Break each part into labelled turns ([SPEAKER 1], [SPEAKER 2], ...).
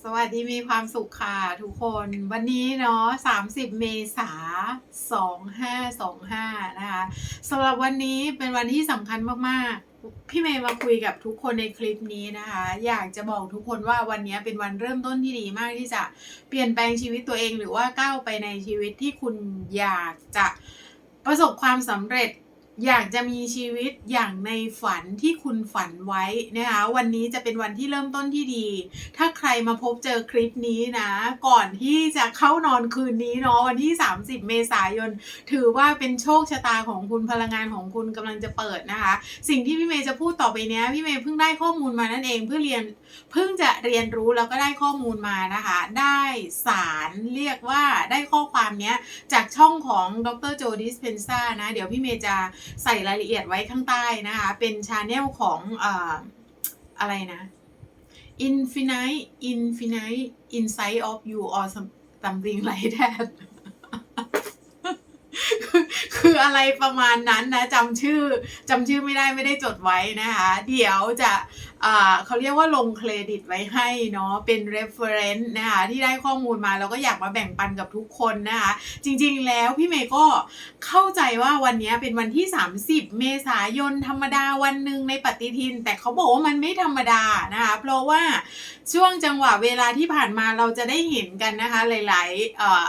[SPEAKER 1] สวัสดีมีความสุขค่ะทุกคนวันนี้เนาะ30 เมษา2525 นะคะสำหรับวันนี้เป็นวันที่สำคัญมากๆ พี่เมย์มาคุยกับทุกคนในคลิปนี้นะคะ อยากจะบอกทุกคนว่าวันนี้เป็นวันเริ่มต้นที่ดีมากที่จะเปลี่ยนแปลงชีวิตตัวเองหรือว่าก้าวไปในชีวิตที่คุณอยากจะประสบความสำเร็จ อยากจะมีชีวิตอย่างในฝันที่คุณฝันไว้นะคะวันนี้จะเป็นวันที่เริ่มต้นที่ดี ถ้าใครมาพบเจอคลิปนี้นะ ก่อนที่จะเข้านอนคืนนี้เนาะวันที่ 30 เมษายน ถือว่าเป็นโชคชะตาของคุณพลังงานของคุณกำลังจะเปิดนะคะ สิ่งที่พี่เมย์จะพูดต่อไปเนี้ยพี่เมย์เพิ่งได้ข้อมูลมานั่นเองเพื่อเรียนเพิ่งจะเรียนรู้แล้วก็ได้ข้อมูลมานะคะ ได้สารเรียกว่าได้ข้อความเนี้ยจากช่องของดรโจดิสเพนซ่านะเดี๋ยวพี่เมย์จะใส่รายละเอียดไว้ข้างใต้นะคะ เป็นชาแนลของออะไรนะ infinite infinite Insight of you or something like that คืออะไรประมาณนั้นนะจำชื่อจำชื่อไม่ได้ไม่ได้จดไว้นะคะ เดี๋ยวจะเขาเรียกว่าลงเครดิตไว้ให้เนาะเป็น reference นะคะที่ได้ข้อมูลมาแล้วก็อยากมาแบ่งปันกับทุกคนนะคะ จริงๆแล้วพี่เมย์ก็เข้าใจว่าวันนี้เป็นวันที่ 30 เมษายนธรรมดาวันหนึ่งในปฏิทิน แต่เขาบอกว่ามันไม่ธรรมดานะคะเพราะว่าช่วงจังหวะเวลาที่ผ่านมาเราจะได้เห็นกันนะคะหลายๆเอ่อ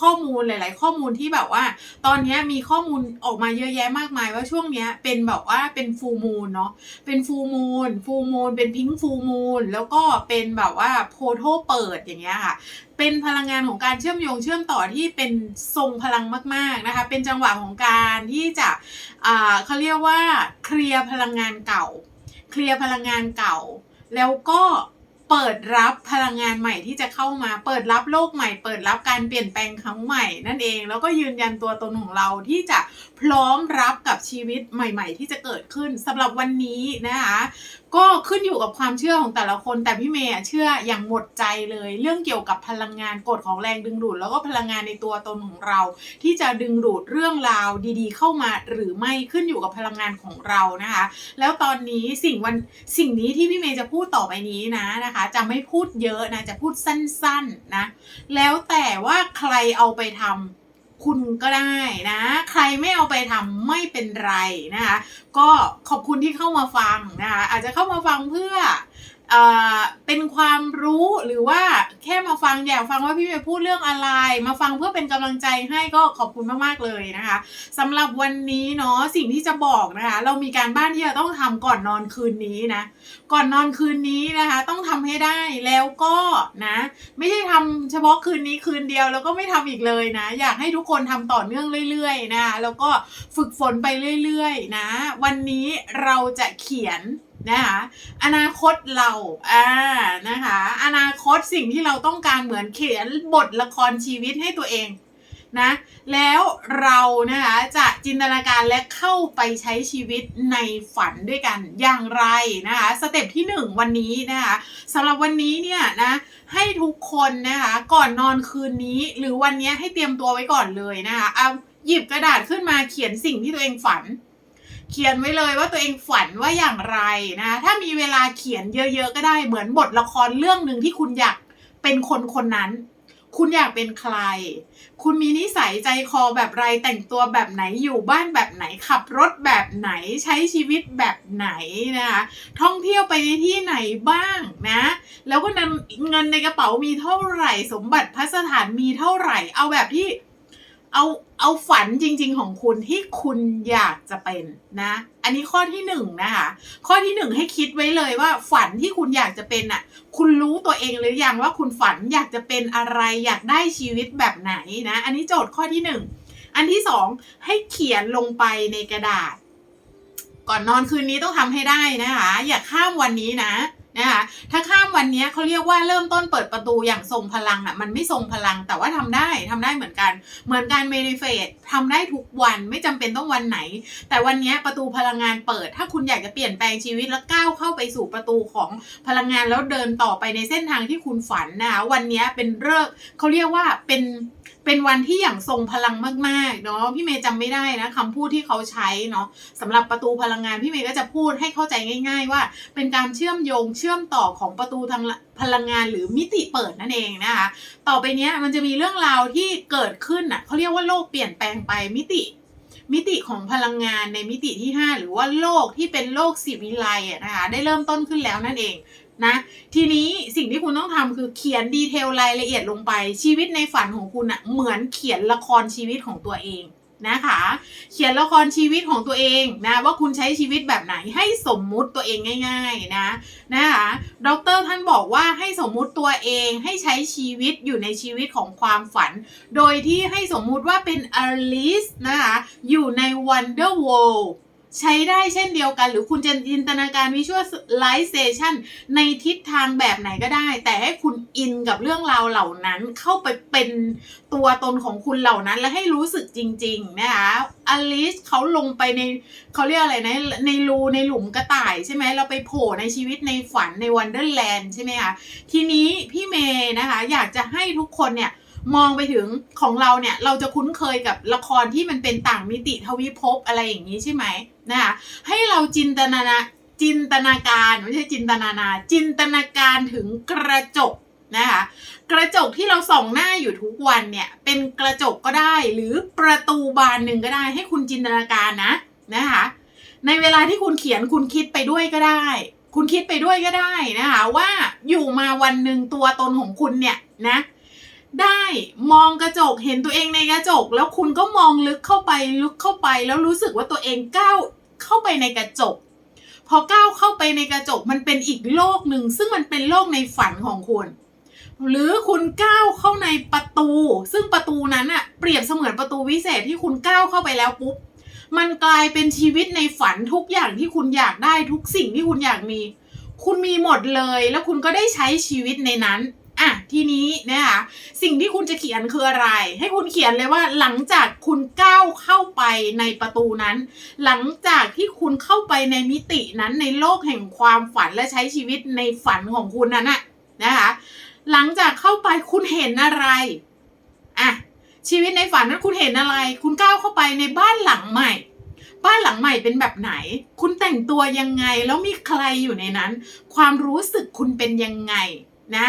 [SPEAKER 1] ข้อมูลหลาย ๆ ข้อมูลที่แบบว่า ตอนนี้มีข้อมูลออกมาเยอะแยะมากมายว่าช่วงนี้เป็นแบบว่าเป็นฟูมูลเนาะเป็นฟูมูลฟูมูลเป็นพิงฟูมูลแล้วก็เป็นแบบว่าโพโทเปิดอย่างเงี้ยค่ะเป็นพลังงานของการเชื่อมโยงเชื่อมต่อที่เป็นทรงพลังมาก ๆ นะคะ เป็นจังหวะของการที่จะเขาเรียกว่าเคลียร์พลังงานเก่า เคลียร์พลังงานเก่า แล้วก็ เปิดรับพลังงานใหม่ที่จะเข้ามา เปิดรับโลกใหม่ เปิดรับการเปลี่ยนแปลงครั้งใหม่ นั่นเอง แล้วก็ยืนยันตัวตนของเราที่จะพร้อมรับกับชีวิตใหม่ ๆ ที่จะเกิดขึ้นสำหรับวันนี้นะคะ ก็ขึ้นอยู่กับความเชื่อของแต่ละคน แต่พี่เมย์เชื่ออย่างหมดใจเลย เรื่องเกี่ยวกับพลังงานกฎของแรงดึงดูด แล้วก็พลังงานในตัวตนของเรา ที่จะดึงดูดเรื่องราวดีๆ เข้ามาหรือไม่ขึ้นอยู่กับพลังงานของเรานะคะ แล้วตอนนี้สิ่งวันสิ่งนี้ที่พี่เมย์จะพูดต่อไปนี้นะนะคะ จะไม่พูดเยอะนะจะพูดสั้นๆนะแล้วแต่ว่าใครเอาไปทำ คุณก็ได้นะ ใครไม่เอาไปทำไม่เป็นไรนะคะ ก็ขอบคุณที่เข้ามาฟังนะคะ อาจจะเข้ามาฟังเพื่อ เป็นความรู้หรือว่าแค่มาฟังอยากฟังว่าพี่เมย์พูดเรื่องอะไร มาฟังเพื่อเป็นกำลังใจให้ก็ขอบคุณมากๆเลยนะคะสำหรับวันนี้เนาะสิ่งที่จะบอกนะคะ เรามีการบ้านที่เราต้องทำก่อนนอนคืนนี้นะ ก่อนนอนคืนนี้นะคะ ต้องทำให้ได้แล้วก็นะ ไม่ใช่ทำเฉพาะคืนนี้คืนเดียวแล้วก็ไม่ทำอีกเลยนะ อยากให้ทุกคนทำต่อเนื่องเรื่อย ๆ นะคะแล้วก็ฝึกฝนไปเรื่อย ๆ นะ วันนี้เราจะเขียน นะคะอนาคตเราอ่านะคะอนาคตสิ่งที่เราต้องการเหมือนเขียนบทละครชีวิตให้ตัวเองนะแล้วเรานะคะจะจินตนาการและเข้าไปใช้ชีวิตในฝันด้วยกันอย่างไรนะคะสเต็ปที่หนึ่งวันนี้นะคะสำหรับวันนี้เนี่ยนะให้ทุกคนนะคะก่อนนอนคืนนี้ หรือวันนี้ให้เตรียมตัวไว้ก่อนเลยนะคะเอาหยิบกระดาษขึ้นมาเขียนสิ่งที่ตัวเองฝัน เขียนไว้เลยว่าตัวเองฝันว่าอย่างไรนะถ้ามีเวลาเขียนเยอะ ๆ ก็ได้เหมือนบทละครเรื่องหนึ่งที่คุณอยากเป็นคนคนนั้น คุณอยากเป็นใคร คุณมีนิสัยใจคอแบบไรแต่งตัวแบบไหนอยู่บ้านแบบไหนขับรถแบบไหนใช้ชีวิตแบบไหนนะคะท่องเที่ยวไปในที่ไหนบ้างนะ แล้วก็นำเงินในกระเป๋ามีเท่าไหร่ สมบัติพัสถานมีเท่าไหร่ เอาแบบที่ เอาเอาฝันจริง ๆ ของคุณที่คุณอยากจะเป็นนะ อันนี้ข้อที่หนึ่งนะคะ ข้อที่หนึ่งให้คิดไว้เลยว่าฝันที่คุณอยากจะเป็นอะ คุณรู้ตัวเองหรือยังว่าคุณฝันอยากจะเป็นอะไรอยากได้ชีวิตแบบไหนนะ อันนี้โจทย์ข้อที่หนึ่งอันที่สองให้เขียนลงไปในกระดาษ ก่อนนอนคืนนี้ต้องทำให้ได้นะคะ อย่าข้ามวันนี้นะ นะคะถ้าข้ามวันนี้เขาเรียกว่าเริ่มต้นเปิดประตูอย่างทรงพลังอะมันไม่ทรงพลังแต่ว่าทำได้ทำได้เหมือนกัน เหมือนการเมนิเฟตทำได้ทุกวันไม่จำเป็นต้องวันไหน แต่วันนี้ประตูพลังงานเปิด ถ้าคุณอยากจะเปลี่ยนแปลงชีวิตแล้วก้าวเข้าไปสู่ประตูของพลังงานแล้วเดินต่อไปในเส้นทางที่คุณฝันนะคะวันนี้เป็นเลิกเขาเรียกว่าเป็น เป็นวันที่อย่างทรงพลังมากๆเนาะพี่เมย์จำไม่ได้นะคำพูดที่เขาใช้เนาะสำหรับประตูพลังงานพี่เมย์ก็จะพูดให้เข้าใจง่าย ๆ ว่า เป็นการเชื่อมโยงเชื่อมต่อของประตูทางพลังงานหรือมิติเปิดนั่นเองนะคะต่อไปเนี้ยมันจะมีเรื่องราวที่เกิดขึ้นอะเขาเรียกว่าโลกเปลี่ยนแปลงไปมิติ มิติของพลังงานในมิติที่ 5 หรือว่าโลกที่เป็นโลกสิวิไลนะคะ ได้เริ่มต้นขึ้นแล้วนั่นเองนะทีนี้สิ่งที่คุณต้องทำคือเขียนดีเทลรายละเอียดลงไปชีวิตในฝันของคุณอะเหมือนเขียนละครชีวิตของตัวเอง นะคะ เขียนละครชีวิตของตัวเองนะว่าคุณใช้ชีวิตแบบไหนให้สมมุติตัวเองง่าย ๆนะนะคะดรท่านบอกว่าให้สมมุติตัวเองให้ใช้ชีวิตอยู่ในชีวิตของความฝัน โดยที่ให้สมมุติว่าเป็นอลิสนะคะอยู่ใน Wonder World ใช้ได้เช่นเดียวกัน หรือคุณจะจินตนาการ Visualization ในทิศทางแบบไหนก็ได้ แต่ให้คุณอินกับเรื่องราวเหล่านั้นเข้าไปเป็นตัวตนของคุณเหล่านั้น และให้รู้สึกจริง ๆ นะคะอลิสเขาลงไปในเขาเรียกอะไรนะในรูในหลุมกระต่ายใช่ไหมเราไปโผล่ในชีวิตในฝันในวันเดอร์แลนด์ใช่ไหมคะทีนี้พี่เมย์นะคะ อยากจะให้ทุกคนเนี่ย มองไปถึงของเราเนี่ย เราจะคุ้นเคยกับละครที่มันเป็นต่างมิติทวิภพอะไรอย่างนี้ใช่ไหมนะคะให้เราจินตนาจินตนาการไม่ใช่จินตนานาจินตนาการถึงกระจกนะคะกระจกที่เราส่องหน้าอยู่ทุกวันเนี่ย เป็นกระจกก็ได้หรือประตูบานหนึ่งก็ได้ให้คุณจินตนาการนะนะคะในเวลาที่คุณเขียนคุณคิดไปด้วยก็ได้ คุณคิดไปด้วยก็ได้นะคะว่าอยู่มาวันหนึ่งตัวตนของคุณเนี่ยนะ ได้มองกระจกเห็นตัวเองในกระจก แล้วคุณก็มองลึกเข้าไปลึกเข้าไป แล้วรู้สึกว่าตัวเองก้าวเข้าไปในกระจก พอก้าวเข้าไปในกระจกมันเป็นอีกโลกหนึ่งซึ่งมันเป็นโลกในฝันของคุณหรือคุณก้าวเข้าในประตู ซึ่งประตูนั้นอะเปรียบเสมือนประตูวิเศษที่คุณก้าวเข้าไปแล้วปุ๊บมันกลายเป็นชีวิตในฝันทุกอย่างที่คุณอยากได้ทุกสิ่งที่คุณอยากมี คุณมีหมดเลย แล้วคุณก็ได้ใช้ชีวิตในนั้น อะทีนี้นะคะสิ่งที่คุณจะเขียนคืออะไร ให้คุณเขียนเลยว่าหลังจากคุณก้าวเข้าไปในประตูนั้น หลังจากที่คุณเข้าไปในมิตินั้นในโลกแห่งความฝันและใช้ชีวิตในฝันของคุณนั้นน่ะนะคะหลังจากเข้าไปคุณเห็นอะไรอะชีวิตในฝันนั้นคุณเห็นอะไร คุณก้าวเข้าไปในบ้านหลังใหม่ บ้านหลังใหม่เป็นแบบไหน คุณแต่งตัวยังไงแล้วมีใครอยู่ในนั้น ความรู้สึกคุณเป็นยังไงนะ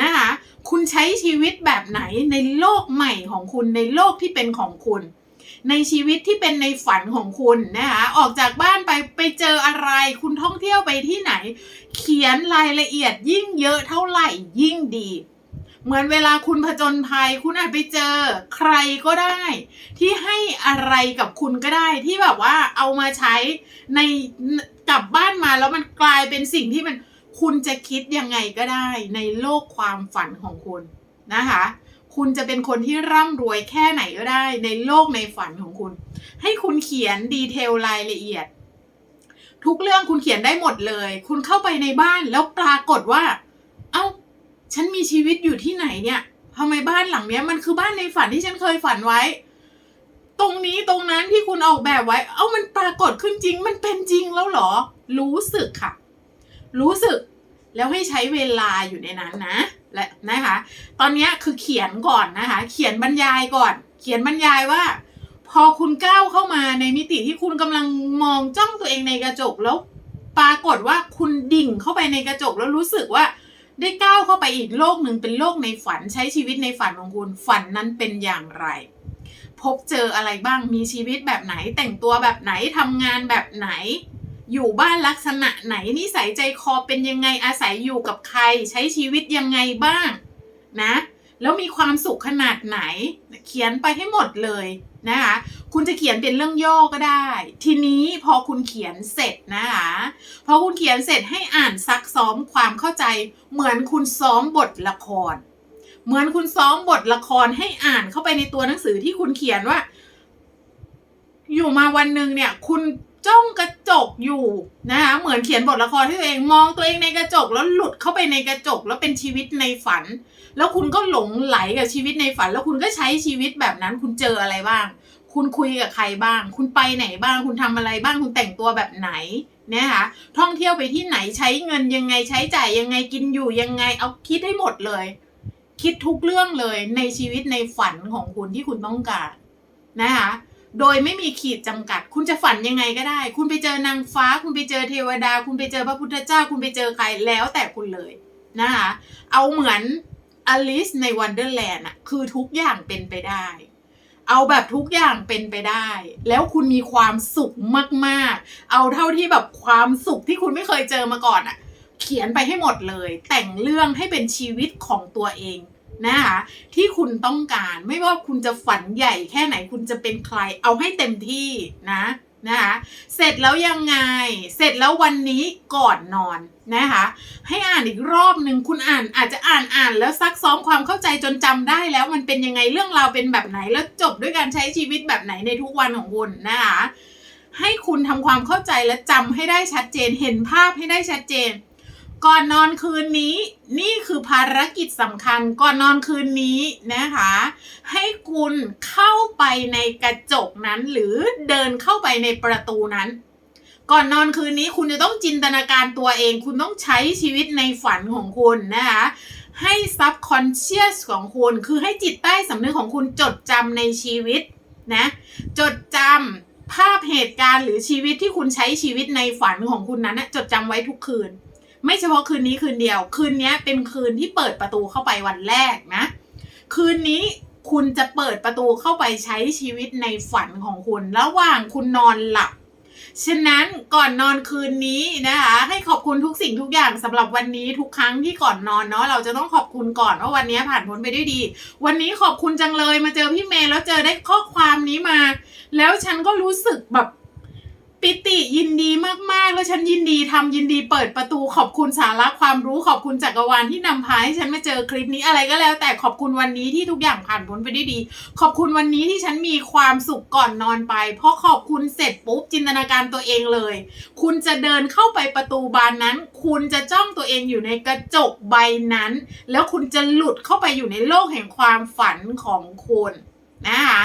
[SPEAKER 1] นะคะ คุณใช้ชีวิตแบบไหนในโลกใหม่ของคุณในโลกที่เป็นของคุณ ในชีวิตที่เป็นในฝันของคุณนะคะออกจากบ้านไปไปเจออะไร คุณท่องเที่ยวไปที่ไหน เขียนรายละเอียดยิ่งเยอะเท่าไหร่ยิ่งดีเหมือนเวลาคุณผจญภัย คุณอาจไปเจอใครก็ได้ ที่ให้อะไรกับคุณก็ได้ที่แบบว่าเอามาใช้ในกลับบ้านมาแล้วมันกลายเป็นสิ่งที่มัน คุณจะคิดยังไงก็ได้ในโลกความฝันของคุณนะคะ คุณจะเป็นคนที่ร่ำรวยแค่ไหนก็ได้ ในโลกในฝันของคุณ ให้คุณเขียนดีเทลรายละเอียด ทุกเรื่องคุณเขียนได้หมดเลย คุณเข้าไปในบ้านแล้วปรากฏว่า เอ้า ฉันมีชีวิตอยู่ที่ไหนเนี่ยทำไมบ้านหลังเนี้ยมันคือบ้านในฝันที่ฉันเคยฝันไว้ ตรงนี้ตรงนั้นที่คุณออกแบบไว้ เอ้ามันปรากฏขึ้นจริง มันเป็นจริงแล้วเหรอ รู้สึกค่ะ รู้สึกแล้วให้ใช้เวลาอยู่ในนั้นนะและนะคะ ตอนนี้คือเขียนก่อนนะคะ เขียนบรรยายก่อน เขียนบรรยายว่า พอคุณก้าวเข้ามาในมิติที่คุณกำลังมองจ้องตัวเองในกระจกแล้ว ปรากฏว่าคุณดิ่งเข้าไปในกระจกแล้วรู้สึกว่า ได้ก้าวเข้าไปอีกโลกหนึ่งเป็นโลกในฝันใช้ชีวิตในฝันของคุณฝันนั้นเป็นอย่างไร พบเจออะไรบ้างมีชีวิตแบบไหนแต่งตัวแบบไหนทำงานแบบไหน อยู่บ้านลักษณะไหนนิสัยใจคอเป็นยังไงอาศัยอยู่กับใคร ใช้ชีวิตยังไงบ้างนะแล้วมีความสุขขนาดไหน เขียนไปให้หมดเลยนะคะคุณจะเขียนเป็นเรื่องย่อก็ได้ ทีนี้พอคุณเขียนเสร็จนะคะพอคุณเขียนเสร็จให้อ่านซักซ้อมความเข้าใจ เหมือนคุณซ้อมบทละคร เหมือนคุณซ้อมบทละครให้อ่านเข้าไปในตัวหนังสือที่คุณเขียนว่า อยู่มาวันหนึ่งเนี่ย คุณ จ้องกระจกอยู่นะคะเหมือนเขียนบทละครที่ตัวเองมองตัวเองในกระจกแล้วหลุดเข้าไปในกระจกแล้วเป็นชีวิตในฝัน แล้วคุณก็หลงไหลกับชีวิตในฝัน แล้วคุณก็ใช้ชีวิตแบบนั้น คุณเจออะไรบ้าง คุณคุยกับใครบ้าง คุณไปไหนบ้าง คุณทำอะไรบ้าง คุณแต่งตัวแบบไหนนะคะท่องเที่ยวไปที่ไหนใช้เงินยังไงใช้จ่ายยังไงกินอยู่ยังไงเอาคิดให้หมดเลย คิดทุกเรื่องเลยในชีวิตในฝันของคุณที่คุณต้องการนะคะ โดยไม่มีขีดจำกัด คุณจะฝันยังไงก็ได้ คุณไปเจอนางฟ้า คุณไปเจอเทวดา คุณไปเจอพระพุทธเจ้า คุณไปเจอใครแล้วแต่คุณเลยนะคะเอาเหมือนอลิสในวันเดอร์แลนด์อะคือทุกอย่างเป็นไปได้ เอาแบบทุกอย่างเป็นไปได้ แล้วคุณมีความสุขมากๆ เอาเท่าที่แบบความสุขที่คุณไม่เคยเจอมาก่อนอะเขียนไปให้หมดเลย แต่งเรื่องให้เป็นชีวิตของตัวเอง นะคะที่คุณต้องการไม่ว่าคุณจะฝันใหญ่แค่ไหนคุณจะเป็นใครเอาให้เต็มที่นะนะคะเสร็จแล้วยังไง เสร็จแล้ววันนี้ก่อนนอนนะคะให้อ่านอีกรอบหนึ่งคุณอ่านอาจจะอ่านอ่านแล้วซักซ้อมความเข้าใจจนจำได้แล้วมันเป็นยังไงเรื่องราวเป็นแบบไหนแล้วจบด้วยการใช้ชีวิตแบบไหนในทุกวันของคุณนะคะให้คุณทำความเข้าใจและจำให้ได้ชัดเจนเห็นภาพให้ได้ชัดเจน ก่อนนอนคืนนี้ นี่คือภารกิจสำคัญก่อนนอนคืนนี้นะคะ ให้คุณเข้าไปในกระจกนั้น หรือเดินเข้าไปในประตูนั้น ก่อนนอนคืนนี้คุณจะต้องจินตนาการตัวเอง คุณต้องใช้ชีวิตในฝันของคุณนะคะให้ subconscious ของคุณ คือให้จิตใต้สำนึกของคุณจดจำในชีวิตนะ จดจำภาพเหตุการณ์หรือชีวิตที่คุณใช้ชีวิตในฝันของคุณนั้นนะจดจำไว้ทุกคืน ไม่เฉพาะคืนนี้คืนเดียว คืนนี้เป็นคืนที่เปิดประตูเข้าไปวันแรกนะ คืนนี้คุณจะเปิดประตูเข้าไปใช้ชีวิตในฝันของคุณ ระหว่างคุณนอนหลับ ฉะนั้นก่อนนอนคืนนี้นะคะ ให้ขอบคุณทุกสิ่งทุกอย่างสำหรับวันนี้ทุกครั้งที่ก่อนนอนเนาะเราจะต้องขอบคุณก่อนว่าวันนี้ผ่านพ้นไปด้วยดี วันนี้ขอบคุณจังเลยมาเจอพี่เมย์แล้วเจอได้ข้อความนี้มา แล้วฉันก็รู้สึกแบบ ปิติยินดีมากๆ แล้วฉันยินดีทำยินดีเปิดประตูขอบคุณสาระความรู้ขอบคุณจักรวาลที่นำพาให้ฉันมาเจอคลิปนี้อะไรก็แล้ว แต่ขอบคุณวันนี้ที่ทุกอย่างผ่านพ้นไปได้ดี ขอบคุณวันนี้ที่ฉันมีความสุขก่อนนอนไปเพราะขอบคุณเสร็จปุ๊บจินตนาการตัวเองเลย คุณจะเดินเข้าไปประตูบานนั้น คุณจะจ้องตัวเองอยู่ในกระจกใบนั้น แล้วคุณจะหลุดเข้าไปอยู่ในโลกแห่งความฝันของคุณนะคะ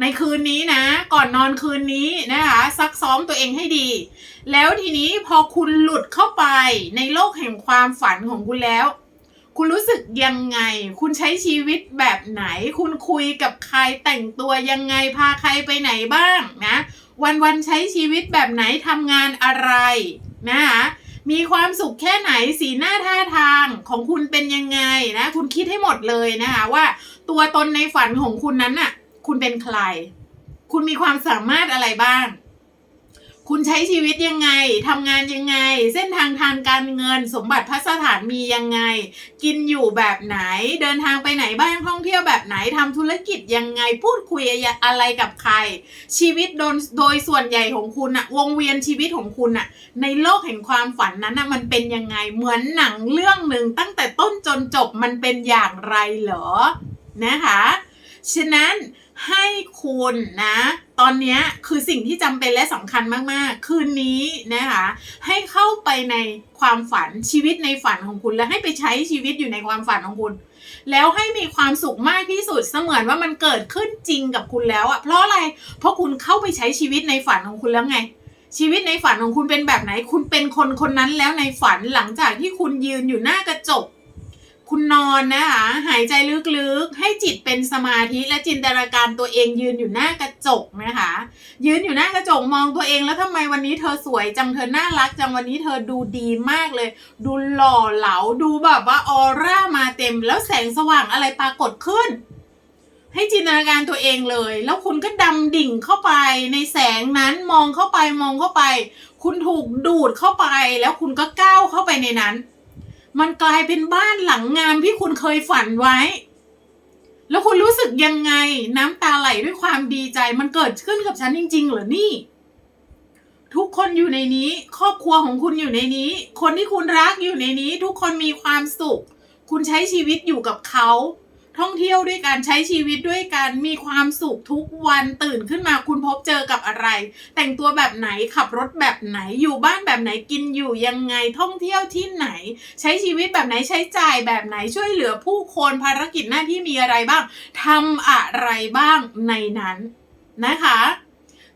[SPEAKER 1] ในคืนนี้นะ ก่อนนอนคืนนี้นะคะซักซ้อมตัวเองให้ดี แล้วทีนี้พอคุณหลุดเข้าไปในโลกแห่งความฝันของคุณแล้ว คุณรู้สึกยังไง คุณใช้ชีวิตแบบไหน คุณคุยกับใครแต่งตัวยังไงพาใครไปไหนบ้างนะวันวันๆใช้ชีวิตแบบไหนทำงานอะไรนะคะมีความสุขแค่ไหนสีหน้าท่าทางของคุณเป็นยังไงนะ คุณคิดให้หมดเลยนะคะว่า ตัวตนในฝันของคุณนั้นน่ะ คุณเป็นใคร คุณมีความสามารถอะไรบ้าง คุณใช้ชีวิตยังไงทำงานยังไง เส้นทางทางการเงิน สมบัติพัสถานมียังไง กินอยู่แบบไหน เดินทางไปไหนบ้างท่องเที่ยวแบบไหนทำธุรกิจยังไง พูดคุยอะไรกับใคร ชีวิตโดนโดยส่วนใหญ่ของคุณอะวงเวียนชีวิตของคุณอะในโลกแห่งความฝันนั้นอะมันเป็นยังไง เหมือนหนังเรื่องหนึ่งตั้งแต่ต้นจนจบมันเป็นอย่างไรเหรอนะคะ ฉะนั้นให้คุณนะ ตอนนี้คือสิ่งที่จำเป็นและสำคัญมาก ๆ คืนนี้นะคะ ให้เข้าไปในความฝันชีวิตในฝันของคุณ และให้ไปใช้ชีวิตอยู่ในความฝันของคุณ แล้วให้มีความสุขมากที่สุดเสมือนว่ามันเกิดขึ้นจริงกับคุณแล้วอะเพราะอะไร เพราะคุณเข้าไปใช้ชีวิตในฝันของคุณแล้วไงชีวิตในฝันของคุณเป็นแบบไหน คุณเป็นคนคนนั้นแล้วในฝันหลังจากที่คุณยืนอยู่หน้ากระจก คุณนอนนะคะหายใจลึกๆ ให้จิตเป็นสมาธิและจินตนาการตัวเองยืนอยู่หน้ากระจกนะคะ ยืนอยู่หน้ากระจกมองตัวเองแล้วทำไมวันนี้เธอสวยจังเธอน่ารักจังวันนี้เธอดูดีมากเลย ดูหล่อเหลาดูแบบว่าออร่ามาเต็ม แล้วแสงสว่างอะไรปรากฏขึ้น ให้จินตนาการตัวเองเลย แล้วคุณก็ดำดิ่งเข้าไปในแสงนั้นมองเข้าไปมองเข้าไป คุณถูกดูดเข้าไป แล้วคุณก็ก้าวเข้าไปในนั้น มันกลายเป็นบ้านหลังงามที่คุณเคยฝันไว้ แล้วคุณรู้สึกยังไง น้ำตาไหลด้วยความดีใจ มันเกิดขึ้นกับฉันจริง ๆ เหรอนี่ ทุกคนอยู่ในนี้ ครอบครัวของคุณอยู่ในนี้ คนที่คุณรักอยู่ในนี้ ทุกคนมีความสุข คุณใช้ชีวิตอยู่กับเขา ท่องเที่ยวด้วยกันใช้ชีวิตด้วยกันมีความสุขทุกวันตื่นขึ้นมาคุณพบเจอกับอะไร แต่งตัวแบบไหนขับรถแบบไหนอยู่บ้านแบบไหนกินอยู่ยังไงท่องเที่ยวที่ไหน ใช้ชีวิตแบบไหนใช้จ่ายแบบไหนช่วยเหลือผู้คนภารกิจหน้าที่มีอะไรบ้างทำอะไรบ้างในนั้นนะคะ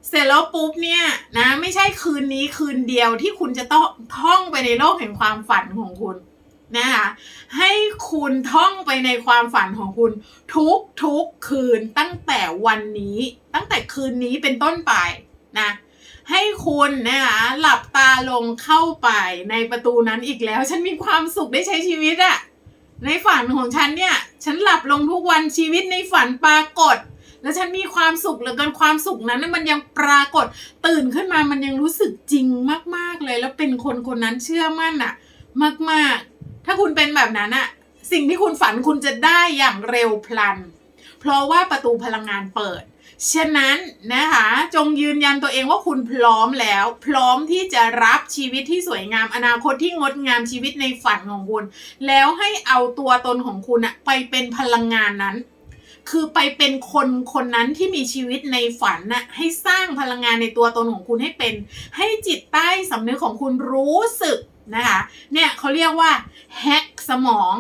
[SPEAKER 1] เสร็จแล้วปุ๊บเนี่ยนะไม่ใช่คืนนี้คืนเดียวที่คุณจะต้องท่องไปในโลกแห่งความฝันของคุณ นะคะให้คุณท่องไปในความฝันของคุณ ทุกทุกคืนตั้งแต่วันนี้ ตั้งแต่คืนนี้เป็นต้นไปนะให้คุณนะคะหลับตาลงเข้าไปในประตูนั้นอีกแล้ว ฉันมีความสุขได้ใช้ชีวิตอะในฝันของฉันเนี่ย ฉันหลับลงทุกวันชีวิตในฝันปรากฏ แล้วฉันมีความสุขเหลือเกินความสุขนั้นมันยังปรากฏ ตื่นขึ้นมามันยังรู้สึกจริงมาก ๆเลย แล้วเป็นคนคนนั้นเชื่อมั่นอะมาก ๆ ถ้าคุณเป็นแบบนั้นอะสิ่งที่คุณฝันคุณจะได้อย่างเร็วพลัน เพราะว่าประตูพลังงานเปิด ฉะนั้นนะคะ จงยืนยันตัวเองว่าคุณพร้อมแล้ว พร้อมที่จะรับชีวิตที่สวยงามอนาคตที่งดงามชีวิตในฝันของคุณ แล้วให้เอาตัวตนของคุณอะไปเป็นพลังงานนั้น คือไปเป็นคนคนนั้นที่มีชีวิตในฝันน่ะให้สร้างพลังงานในตัวตนของคุณให้เป็น ให้จิตใต้สำนึกของคุณรู้สึก นะคะ เนี่ยเขาเรียกว่าแฮกสมอง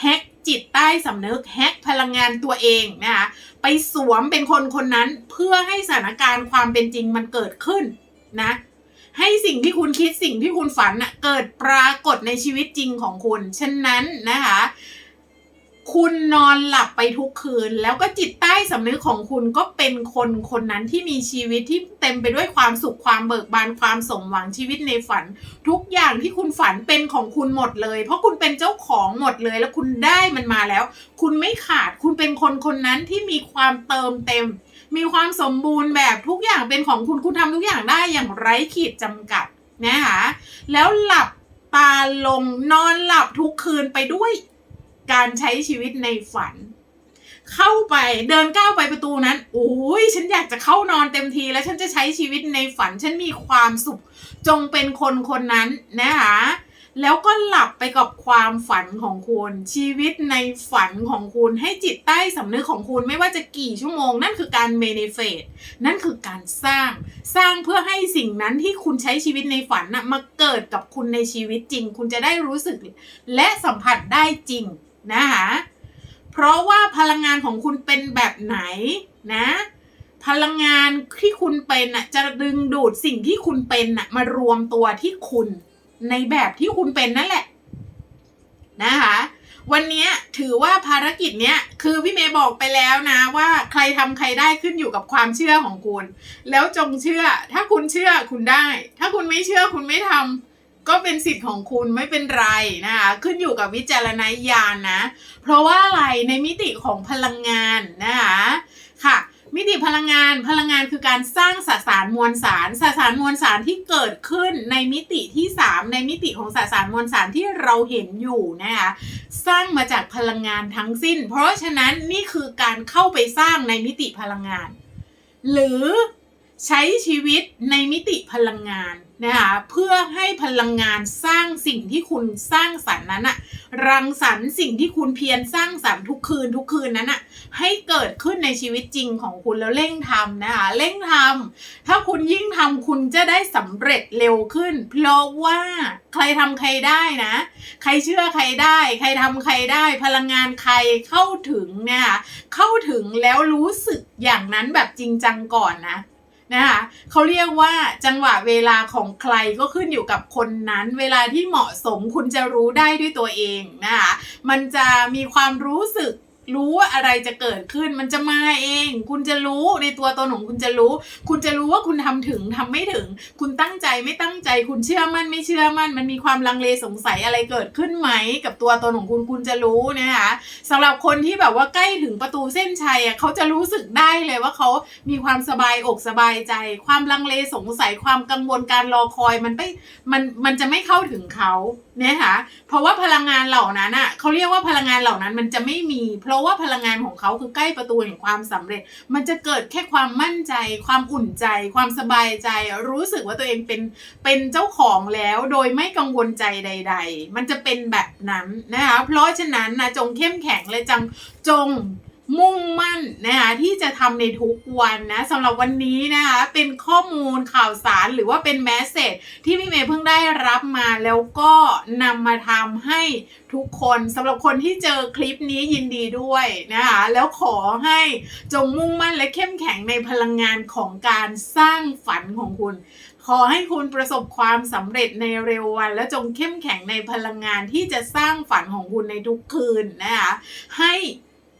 [SPEAKER 1] แฮกจิตใต้สำนึกแฮกพลังงานตัวเองนะคะไปสวมเป็นคนคนนั้นเพื่อให้สถานการณ์ความเป็นจริงมันเกิดขึ้นนะให้สิ่งที่คุณคิดสิ่งที่คุณฝันน่ะเกิดปรากฏในชีวิตจริงของคุณ ฉะนั้นนะคะ คุณนอนหลับไปทุกคืน แล้วก็จิตใต้สำนึกของคุณก็เป็นคนคนนั้นที่มีชีวิตที่เต็มไปด้วยความสุขความเบิกบานความสมหวังชีวิตในฝัน ทุกอย่างที่คุณฝันเป็นของคุณหมดเลย เพราะคุณเป็นเจ้าของหมดเลย แล้วคุณได้มันมาแล้ว คุณไม่ขาดคุณเป็นคนคนนั้นที่มีความเติมเต็ม มีความสมบูรณ์แบบทุกอย่างเป็นของคุณคุณทำทุกอย่างได้อย่างไร้ขีดจำกัดนะคะแล้วหลับตาลงนอนหลับทุกคืนไปด้วย การใช้ชีวิตในฝัน เข้าไปเดินก้าวไปประตูนั้นโอ้ยฉันอยากจะเข้านอนเต็มที แล้วฉันจะใช้ชีวิตในฝัน ฉันมีความสุขจงเป็นคนคนนั้นนะคะแล้วก็หลับไปกับความฝันของคุณ ชีวิตในฝันของคุณให้จิตใต้สำนึกของคุณไม่ว่าจะกี่ชั่วโมง นั่นคือการเมนิเฟตนั่นคือการสร้างสร้างเพื่อให้สิ่งนั้นที่คุณใช้ชีวิตในฝันนะมาเกิดกับคุณในชีวิตจริง คุณจะได้รู้สึก และสัมผัสได้จริง นะคะเพราะว่าพลังงานของคุณเป็นแบบไหนนะ พลังงานที่คุณเป็นน่ะจะดึงดูดสิ่งที่คุณเป็นน่ะมารวมตัวที่คุณในแบบที่คุณเป็นนั่นแหละนะคะวันนี้ถือว่าภารกิจเนี้ยคือพี่เมย์บอกไปแล้วนะว่าใครทำใครได้ขึ้นอยู่กับความเชื่อของคุณ แล้วจงเชื่อถ้าคุณเชื่อคุณได้ ถ้าคุณไม่เชื่อคุณไม่ทำ ก็เป็นสิทธิ์ของคุณไม่เป็นไรนะคะขึ้นอยู่กับวิจารณญาณนะ เพราะว่าอะไรในมิติของพลังงานนะคะค่ะมิติพลังงานพลังงานคือการสร้างสสารมวลสารสสารมวลสารที่เกิดขึ้นในมิติที่ 3 ในมิติของสสารมวลสารที่เราเห็นอยู่นะคะสร้างมาจากพลังงานทั้งสิ้น เพราะฉะนั้นนี่คือการเข้าไปสร้างในมิติพลังงาน หรือ ใช้ชีวิตในมิติพลังงานนะคะเพื่อให้พลังงานสร้างสิ่งที่คุณสร้างสรรค์นั้นอะรังสรรค์สิ่งที่คุณเพียรสร้างสรรค์ทุกคืนทุกคืนนั้นอะให้เกิดขึ้นในชีวิตจริงของคุณแล้วเร่งทำนะคะเร่งทำถ้าคุณยิ่งทำคุณจะได้สำเร็จเร็วขึ้น เพราะว่าใครทำใครได้นะ ใครเชื่อใครได้ ใครทำใครได้ พลังงานใครเข้าถึงเนี่ยค่ะเข้าถึงแล้วรู้สึกอย่างนั้นแบบจริงจังก่อนนะ นะคะเขาเรียกว่าจังหวะเวลาของใครก็ขึ้นอยู่กับคนนั้น เวลาที่เหมาะสมคุณจะรู้ได้ด้วยตัวเองนะคะมันจะมีความรู้สึก รู้ว่าอะไรจะเกิดขึ้นมันจะมาเอง คุณจะรู้ในตัวตนของคุณจะรู้ คุณจะรู้ว่าคุณทำถึงทำไม่ถึง คุณตั้งใจไม่ตั้งใจ คุณเชื่อมั่นไม่เชื่อมั่น มันมีความลังเลสงสัยอะไรเกิดขึ้นไหม กับตัวตนของคุณคุณจะรู้นะคะสำหรับคนที่แบบว่าใกล้ถึงประตูเส้นชัยอะเขาจะรู้สึกได้เลยว่าเขามีความสบายอกสบายใจ ความลังเลสงสัยความกังวลการรอคอยมันไม่มันมันจะไม่เข้าถึงเขา นี่ยค่ะเพราะว่าพลังงานเหล่านั้นอะเขาเรียกว่าพลังงานเหล่านั้นมันจะไม่มี เพราะว่าพลังงานของเขาคือใกล้ประตูแห่งความสำเร็จ มันจะเกิดแค่ความมั่นใจ ความอุ่นใจ ความสบายใจ รู้สึกว่าตัวเองเป็นเป็นเจ้าของแล้วโดยไม่กังวลใจใด ๆ มันจะเป็นแบบนั้นนะคะเพราะฉะนั้นนะจงเข้มแข็งและจังจง มุ่งมั่นนะคะที่จะทำในทุกวันนะสำหรับวันนี้นะคะเป็นข้อมูลข่าวสารหรือว่าเป็นแมสเซจที่พี่เมย์เพิ่งได้รับมาแล้วก็นำมาทำให้ทุกคนสำหรับคนที่เจอคลิปนี้ยินดีด้วยนะคะแล้วขอให้จงมุ่งมั่นและเข้มแข็งในพลังงานของการสร้างฝันของคุณ ขอให้คุณประสบความสำเร็จในเร็ววัน และจงเข้มแข็งในพลังงานที่จะสร้างฝันของคุณในทุกคืนนะคะให้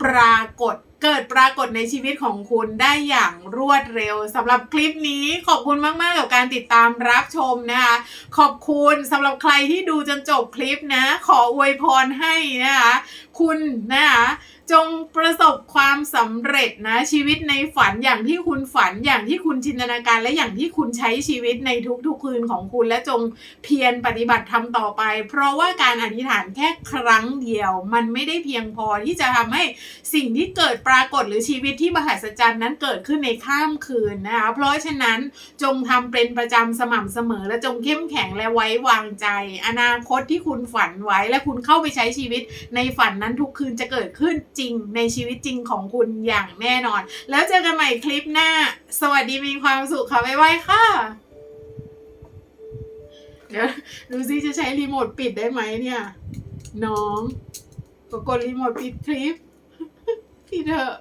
[SPEAKER 1] ปรากฏ เกิดปรากฏในชีวิตของคุณได้อย่างรวดเร็วสำหรับคลิปนี้ขอบคุณมากๆกับการติดตามรับชมนะคะ ขอบคุณสำหรับใครที่ดูจนจบคลิปนะ ขออวยพรให้นะคะคุณนะคะจงประสบความสำเร็จนะชีวิตในฝันอย่างที่คุณฝันอย่างที่คุณจินตนาการและอย่างที่คุณใช้ชีวิตในทุกๆคืนของคุณ และจงเพียรปฏิบัติทำต่อไป เพราะว่าการอธิษฐานแค่ครั้งเดียว มันไม่ได้เพียงพอที่จะทำให้สิ่งที่เกิดปราากฏหรือชีวิตที่มหัศจรรย์นั้นเกิดขึ้นในข้ามคืนนะคะเพราะฉะนั้นจงทำเป็นประจำสม่ำเสมอ และจงเข้มแข็งและไว้วางใจ อนาคตที่คุณฝันไว้ และคุณเข้าไปใช้ชีวิตในฝันนั้นทุกคืนจะเกิดขึ้นจริงในชีวิตจริงของคุณอย่างแน่นอน แล้วเจอกันใหม่คลิปหน้า สวัสดีมีความสุขค่ะบ๊ายบายค่ะเดี๋ยวดูซิจะใช้รีโมทปิดได้ไหมเนี่ย น้องก็กดรีโมทปิดคลิป พี่เถอะ